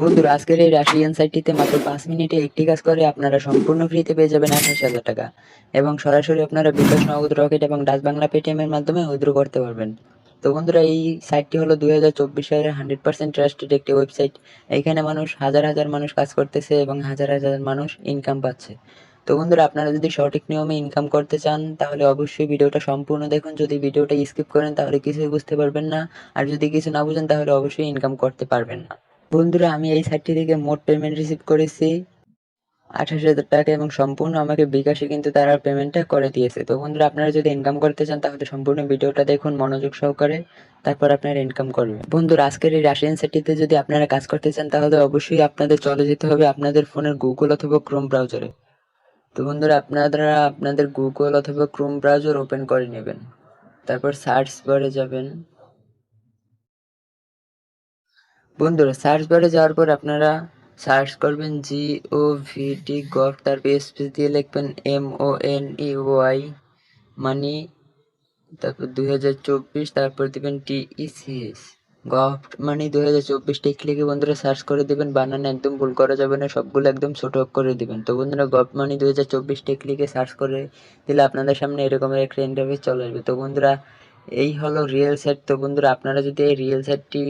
বন্ধুরা আজকের এই রাশিয়ান সাইটটিতে মাত্র পাঁচ মিনিটে একটি কাজ করে, আপনারা সম্পূর্ণ ফ্রিতে পেয়ে যাবেন আঠাশ হাজার টাকা। এবং সরাসরি আপনারা বিকাশ নগদ রকেট এবং ডাচ বাংলা পেটিএম এর মাধ্যমে উইথড্র করতে পারবেন। তো বন্ধুরা, এই সাইটটি হলো দুই হাজার চব্বিশ সালের হান্ড্রেড পার্সেন্ট ট্রাস্টেড একটি ওয়েবসাইট এইখানে মানুষ, হাজার হাজার মানুষ কাজ করতেছে এবং হাজার হাজার মানুষ ইনকাম পাচ্ছে। তো বন্ধুরা, আপনারা যদি সঠিক নিয়মে ইনকাম করতে চান, তাহলে অবশ্যই ভিডিওটা সম্পূর্ণ দেখুন। যদি ভিডিওটা স্কিপ করেন, তাহলে কিছুই বুঝতে পারবেন না। আর যদি কিছু না বুঝেন, তাহলে অবশ্যই ইনকাম করতে পারবেন না। বন্ধুরা, আমি এই সাইটটি থেকে মোট পেমেন্ট রিসিভ করেছি আঠাশ হাজার টাকা এবং সম্পূর্ণ আমাকে বিকাশে কিন্তু তারা পেমেন্টটা করে দিয়েছে। তো বন্ধুরা, আপনারা যদি ইনকাম করতে চান, তাহলে সম্পূর্ণ ভিডিওটা দেখুন, মনোযোগ সহকারে, তারপর আপনারা ইনকাম করবেন। বন্ধুরা, আজকের এই রাশিয়ান সাইটটিতে যদি আপনারা কাজ করতে চান, তাহলে অবশ্যই আপনাদের চলে যেতে হবে আপনাদের ফোনের গুগল অথবা ক্রোম ব্রাউজারে তো বন্ধুরা, আপনারা আপনাদের গুগল অথবা ক্রোম ব্রাউজার ওপেন করে নেবেন। তারপর সার্চ বারে যাবেন। বন্ধুরা সার্চ বারে যাওয়ার পর আপনারা সার্চ করবেন G O V T gov তারপর স্পেস দিয়ে লিখবেন M O N E Y money তারপর দুই হাজার চব্বিশ, তারপর দিবেন T E C S gov money দুই হাজার চব্বিশ টেক বন্ধুরা সার্চ করে দিবেন বানান একদম ভুল করা যাবে না, সবগুলো একদম ছোট করে দিবেন। তো বন্ধুরা গভ মানি দুই হাজার চব্বিশ টেক সার্চ করে দিলে আপনাদের সামনে এরকমের একটা ইন্টারভিউ চলে আসবে। তো বন্ধুরা এই হলো রিয়েল সেট তো বন্ধুরা, আপনারা যদি এই রিয়েল সেটটি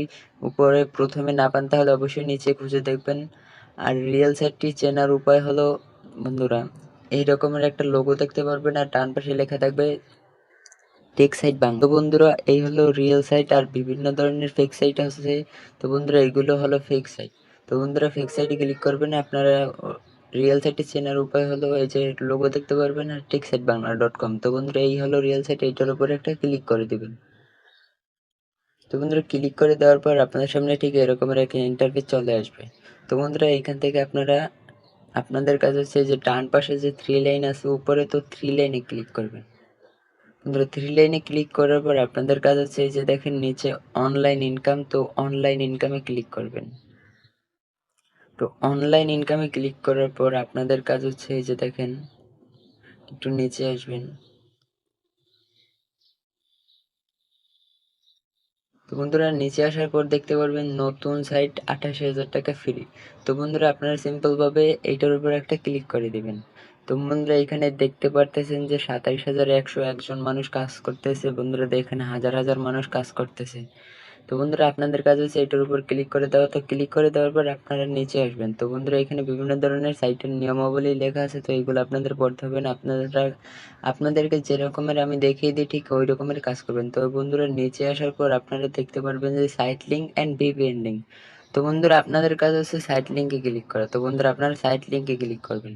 উপরে প্রথমে না পান, তাহলে অবশ্যই নিচে খুঁজে দেখবেন। আর রিয়েল সেটটি চেনার উপায় হলো, বন্ধুরা এই রকমের একটা লোগো দেখতে পারবেন আর ডান পাশে লেখা থাকবে টেক সাইট বাংলা। তো বন্ধুরা, এই হলো রিয়েল সাইট আর বিভিন্ন ধরনের ফেক সাইট আছে। তো বন্ধুরা এগুলো হলো ফেক সাইট তো বন্ধুরা ফেক সাইটে ক্লিক করবেন, আপনারা রিয়েল সাইটে চেনার উপায় হলো এই যে লোগো দেখতে পারবেন আর ঠিক সাইট বাংলা ডট কম তো বন্ধুরা, এই হলো রিয়েল সাইট এইটার উপরে একটা ক্লিক করে দেবেন। তো বন্ধুরা ক্লিক করে দেওয়ার পর আপনাদের সামনে ঠিক এরকমের একটা ইন্টারফেস চলে আসবে। তো বন্ধুরা এইখান থেকে আপনারা, আপনাদের কাছে হচ্ছে যে ডান পাশে যে থ্রি লাইন আছে, উপরে তো থ্রি লাইনে ক্লিক করবেন। বন্ধুরা থ্রি লাইনে ক্লিক করার পর আপনাদের কাজ হচ্ছে এই যে দেখেন, নিচে অনলাইন ইনকাম তো অনলাইন ইনকামে ক্লিক করবেন। তো অনলাইন ইনকামে ক্লিক করার পর আপনাদের কাজ হচ্ছে এই যে দেখেন, একটু নিচে আসবেন। তো বন্ধুরা, নিচে আসার পর দেখতে পারবেন নতুন সাইট আঠাশ হাজার টাকা ফ্রি তো বন্ধুরা, আপনারা সিম্পলভাবে এইটার উপর একটা ক্লিক করে দিবেন। তো বন্ধুরা, এখানে দেখতে পারতেছেন যে সাতাইশ হাজার একশো একজন মানুষ কাজ করতেছে। বন্ধুরা এখানে হাজার হাজার মানুষ কাজ করতেছে। তো বন্ধুরা, আপনাদের কাছে এটার উপর ক্লিক করে দেওয়া তো ক্লিক করে দেওয়ার পর আপনারা নিচে আসবেন। তো বন্ধুরা, এখানে বিভিন্ন ধরনের সাইটের নিয়মাবলী লেখা আছে। তো এইগুলো আপনাদের পড়তে হবে না। আপনারা, আপনাদেরকে যেরকমের আমি দেখিয়ে দিই, ঠিক ওই রকমের কাজ করবেন। তো বন্ধুরা, নিচে আসার পর আপনারা দেখতে পারবেন যে site link and VPN link তো বন্ধুরা, আপনাদের কাজ হচ্ছে সাইট লিঙ্কে ক্লিক করা। তো বন্ধুরা, আপনারা সাইট লিঙ্কে ক্লিক করবেন।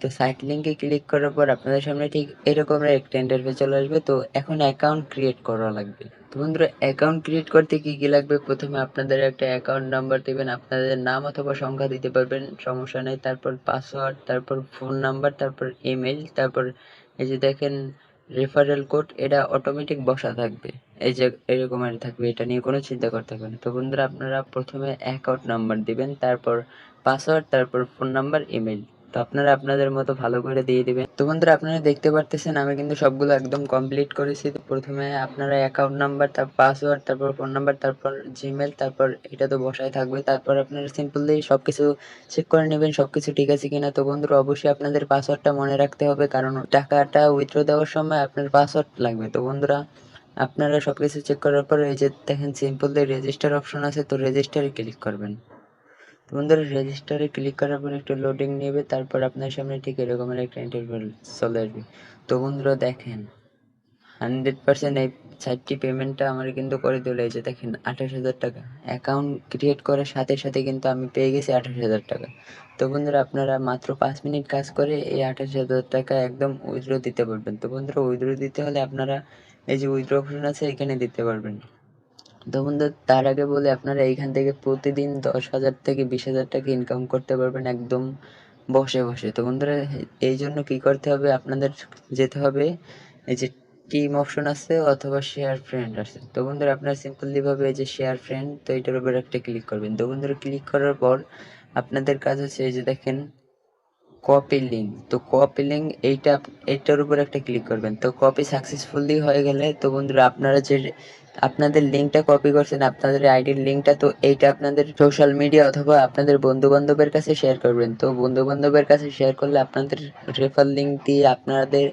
তো সাইট লিঙ্কে ক্লিক করার পর আপনাদের সামনে ঠিক এরকম একটা ইন্টারফেস চলে আসবে। তো এখন অ্যাকাউন্ট ক্রিয়েট করা লাগবে। তো বন্ধুরা অ্যাকাউন্ট ক্রিয়েট করতে কি কি লাগবে? প্রথমে আপনাদের একটা অ্যাকাউন্ট নাম্বার দিবেন, আপনাদের নাম অথবা সংখ্যা দিতে পারবেন, সমস্যা নেই। তারপর পাসওয়ার্ড তারপর ফোন নাম্বার তারপর ইমেল তারপর এই যে দেখেন রেফারেল কোড এটা অটোমেটিক বসা থাকবে। এই যে এরকম আর থাকবে, এটা নিয়ে কোনো চিন্তা করতে হবে না। তো বন্ধুরা, আপনারা প্রথমে অ্যাকাউন্ট নাম্বার দিবেন, তারপর পাসওয়ার্ড তারপর ফোন নাম্বার ইমেল আপনারা আপনাদের মতো ভালো করে দিয়ে দিবেন। তো বন্ধুরা, আপনারা দেখতে পারতেছেন, আমি কিন্তু সবগুলো একদম কমপ্লিট করেছি। প্রথমে আপনারা অ্যাকাউন্ট নাম্বার তারপর পাসওয়ার্ড তারপর ফোন নাম্বার তারপর জিমেল তারপর এটা তো বসায় থাকবে। তারপর আপনারা সিম্পলি সব কিছু চেক করে নেবেন সব কিছু ঠিক আছে কিনা। তো বন্ধুরা, অবশ্যই আপনাদের পাসওয়ার্ডটা মনে রাখতে হবে, কারণ টাকাটা উইথড্র দেওয়ার সময় আপনার পাসওয়ার্ড লাগবে। তো বন্ধুরা, আপনারা সব কিছু চেক করার পর এই যে দেখেন সিম্পলি রেজিস্টার অপশন আছে, তো রেজিস্টারে ক্লিক করবেন। বন্ধুরা রেজিস্টারে ক্লিক করার পর একটু লোডিং নেবে, তারপর আপনার সামনে ঠিক এরকমের একটা ইন্টারভিউ চলে আসবে। তো বন্ধুরা দেখেন হান্ড্রেড পার্সেন্ট এই সাইটটি পেমেন্টটা আমার কিন্তু করে এই যে দেখেন আঠাশ হাজার টাকা। অ্যাকাউন্ট ক্রিয়েট করার সাথে সাথে কিন্তু আমি পেয়ে গেছি আঠাশ হাজার টাকা। তো বন্ধুরা আপনারা মাত্র পাঁচ মিনিট কাজ করে এই আঠাশ হাজার টাকা একদম উইথড্র দিতে পারবেন। তো বন্ধুরা উইথড্র দিতে হলে আপনারা এই যে উইথড্র অপশন আছে, এখানে দিতে পারবেন। তো বন্ধু তার আগে বলে আপনারা এইখান থেকে প্রতিদিন দশ হাজার থেকে বিশ হাজার টাকা ইনকাম করতে পারবেন একদম বসে বসে। তো বন্ধুরা, এই জন্য কী করতে হবে? আপনাদের যেতে হবে এই যে টিম অপশন আছে অথবা শেয়ার ফ্রেন্ড আছে। তো বন্ধুরা, আপনারা সিম্পলি ভাবে এই যে শেয়ার ফ্রেন্ড তো এটার উপর একটা ক্লিক করবেন। তো বন্ধুরা ক্লিক করার পর আপনাদের কাজ হচ্ছে এই যে দেখেন কপি লিঙ্ক তো কপি লিঙ্ক এইটা, এইটার উপর একটা ক্লিক করবেন। তো কপি সাকসেসফুলি হয়ে গেলে তো বন্ধুরা আপনারা যে, আপনাদের লিঙ্কটা কপি করছেন, আপনাদের আইডির লিঙ্কটা তো এইটা আপনাদের সোশ্যাল মিডিয়া অথবা আপনাদের বন্ধু বান্ধবের কাছে শেয়ার করবেন। তো বন্ধু বান্ধবের কাছে শেয়ার করলে আপনাদের রেফার লিঙ্ক দিয়ে আপনাদের,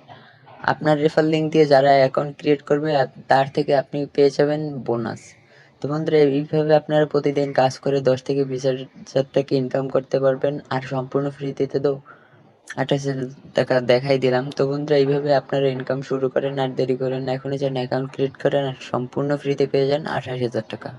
আপনার রেফার লিঙ্ক দিয়ে যারা অ্যাকাউন্ট ক্রিয়েট করবে তার থেকে আপনি পেয়ে যাবেন বোনাস তো বন্ধুরা, এইভাবে আপনারা প্রতিদিন কাজ করে দশ থেকে বিশ হাজার টাকা ইনকাম করতে পারবেন। আর সম্পূর্ণ ফ্রিতে তো আঠাশ হাজার টাকা দেখাই দিলাম। তো বন্ধুরা, এইভাবে আপনারা ইনকাম শুরু করেন আর দেরি করেন এখনই যান অ্যাকাউন্ট ক্রিয়েট করেন আর সম্পূর্ণ ফ্রিতে পেয়ে যান আঠাশ হাজার টাকা।